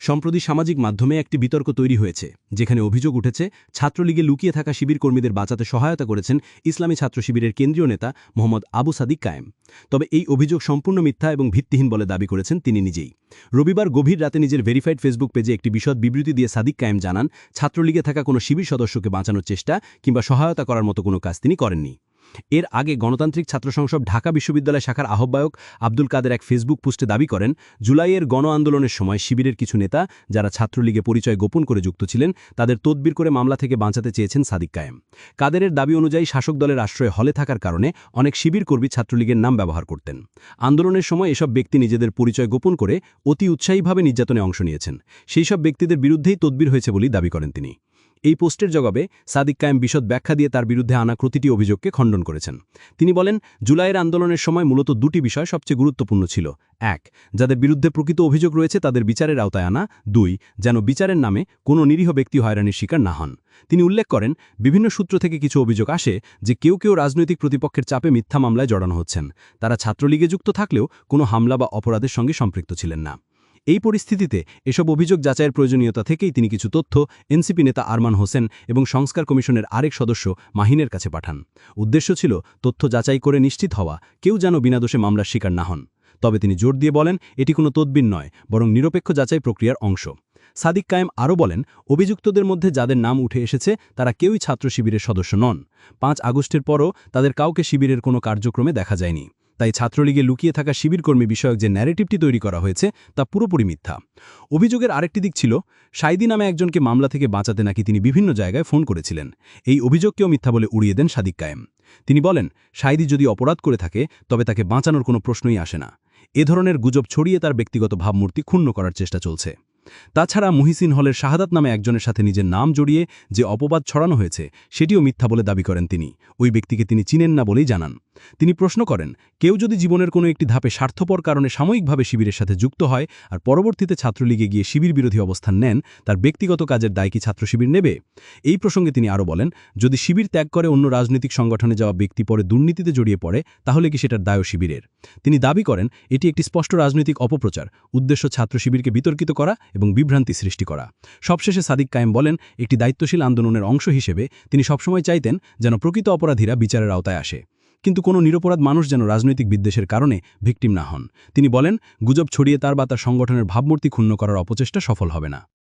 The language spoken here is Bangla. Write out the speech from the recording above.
সম্প্রতি সামাজিক মাধ্যমে একটি বিতর্ক তৈরি হয়েছে, যেখানে অভিযোগ উঠেছে, ছাত্রলীগে লুকিয়ে থাকা শিবির কর্মীদের বাঁচাতে সহায়তা করেছেন ইসলামী ছাত্র শিবিরের কেন্দ্রীয় নেতা মোহাম্মদ আবু সাদিক কায়েম। তবে এই অভিযোগ সম্পূর্ণ মিথ্যা এবং ভিত্তিহীন বলে দাবি করেছেন তিনি নিজেই। রবিবার গভীর রাতে নিজের ভেরিফাইড ফেসবুক পেজে একটি বিশদ বিবৃতি দিয়ে সাদিক কায়েম জানান, ছাত্রলীগে থাকা কোনো শিবির সদস্যকে বাঁচানোর চেষ্টা কিংবা সহায়তা করার মতো কোনো কাজ তিনি করেননি। এর আগে গণতান্ত্রিক ছাত্র সংসদ ঢাকা বিশ্ববিদ্যালয় শাখার আহ্বায়ক আব্দুল কাদের এক ফেসবুক পোস্টে দাবি করেন, জুলাইয়ের গণ আন্দোলনের সময় শিবিরের কিছু নেতা যারা ছাত্রলীগে পরিচয় গোপন করে যুক্ত ছিলেন, তাদের তদবির করে মামলা থেকে বাঁচাতে চেয়েছেন সাদিক কায়েম। কাদেরের দাবি অনুযায়ী শাসক দলের আশ্রয়ে হলে থাকার কারণে অনেক শিবির কর্মী ছাত্রলীগের নাম ব্যবহার করতেন। আন্দোলনের সময় এসব ব্যক্তি নিজেদের পরিচয় গোপন করে অতি উৎসাহীভাবে নির্যাতনে অংশ নিয়েছেন। সেই সব ব্যক্তিদের বিরুদ্ধেই তদবির হয়েছে বলেই দাবি করেন তিনি। এই পোস্টের জবাবে সাদিক কায়েম বিশদ ব্যাখ্যা দিয়ে তার বিরুদ্ধে আনা প্রতিটি অভিযোগকে খণ্ডন করেছেন। তিনি বলেন, জুলাইয়ের আন্দোলনের সময় মূলত দুটি বিষয় সবচেয়ে গুরুত্বপূর্ণ ছিল। এক, যাদের বিরুদ্ধে প্রকৃত অভিযোগ রয়েছে তাদের বিচারের আওতায় আনা। দুই, যেন বিচারের নামে কোনো নিরীহ ব্যক্তি হয়রানির শিকার না হন। তিনি উল্লেখ করেন, বিভিন্ন সূত্র থেকে কিছু অভিযোগ আসে যে কেউ কেউ রাজনৈতিক প্রতিপক্ষের চাপে মিথ্যা মামলায় জড়ানো হচ্ছেন। তারা ছাত্রলীগে যুক্ত থাকলেও কোনো হামলা বা অপরাধের সঙ্গে সম্পৃক্ত ছিলেন না। এই পরিস্থিতিতে এসব অভিযোগ যাচাইয়ের প্রয়োজনীয়তা থেকেই তিনি কিছু তথ্য এনসিপি নেতা আরমান হোসেন এবং সংস্কার কমিশনের আরেক সদস্য মাহিনের কাছে পাঠান। উদ্দেশ্য ছিল তথ্য যাচাই করে নিশ্চিত হওয়া, কেউ যেন বিনা দোষে মামলার শিকার না হন। তবে তিনি জোর দিয়ে বলেন, এটি কোনো তদবির নয়, বরং নিরপেক্ষ যাচাই প্রক্রিয়ার অংশ। সাদিক কায়েম আরও বলেন, অভিযুক্তদের মধ্যে যাদের নাম উঠে এসেছে, তারা কেউই ছাত্র শিবিরের সদস্য নন। পাঁচ আগস্টের পরও তাদের কাউকে শিবিরের কোনো কার্যক্রমে দেখা যায়নি। তাই ছাত্রলীগে লুকিয়ে থাকা শিবিরকর্মী বিষয়ক যে ন্যারেটিভটি তৈরি করা হয়েছে, তা পুরোপুরি মিথ্যা। অভিযোগের আরেকটি দিক ছিল, সাইদি নামে একজনকে মামলা থেকে বাঁচাতে নাকি তিনি বিভিন্ন জায়গায় ফোন করেছিলেন। এই অভিযোগকেও মিথ্যা বলে উড়িয়ে দেন সাদিক কায়েম। তিনি বলেন, সাইদি যদি অপরাধ করে থাকে, তবে তাকে বাঁচানোর কোনো প্রশ্নই আসে না। এ ধরনের গুজব ছড়িয়ে তার ব্যক্তিগত ভাবমূর্তি ক্ষুণ্ণ করার চেষ্টা চলছে। তাছাড়া মুহিসিন হলের শাহাদাত নামে একজনের সাথে নিজের নাম জড়িয়ে যে অপবাদ ছড়ানো হয়েছে, সেটিও মিথ্যা বলে দাবি করেন তিনি। ওই ব্যক্তিকে তিনি চিনেন না বলেই জানান। তিনি প্রশ্ন করেন, কেউ যদি জীবনের কোনো একটি ধাপে স্বার্থপর কারণে সাময়িকভাবে শিবিরের সাথে যুক্ত হয় আর পরবর্তীতে ছাত্রলীগে গিয়ে শিবির বিরোধী অবস্থান নেন, তার ব্যক্তিগত কাজের দায় কি ছাত্র শিবির নেবে? এই প্রসঙ্গে তিনি আরও বলেন, যদি শিবির ত্যাগ করে অন্য রাজনৈতিক সংগঠনে যাওয়া ব্যক্তি পরে দুর্নীতিতে জড়িয়ে পড়ে, তাহলে কি সেটার দায় শিবিরের? তিনি দাবি করেন, এটি একটি স্পষ্ট রাজনৈতিক অপপ্রচার, উদ্দেশ্য ছাত্র শিবিরকে বিতর্কিত করা এবং বিভ্রান্তি সৃষ্টি করা। সবশেষে সাদিক কায়েম বলেন, একটি দায়িত্বশীল আন্দোলনের অংশ হিসেবে তিনি সবসময় চাইতেন যেন প্রকৃত অপরাধীরা বিচারের আওতায় আসে। কিন্তু কোনো নিরপরাধ মানুষ যেন রাজনৈতিক বিদ্বেষের কারণে ভিকটিম না হন। তিনি বলেন, গুজব ছড়িয়ে তার বা তার সংগঠনের ভাবমূর্তি ক্ষুণ্ণ করার অপচেষ্টা সফল হবে না।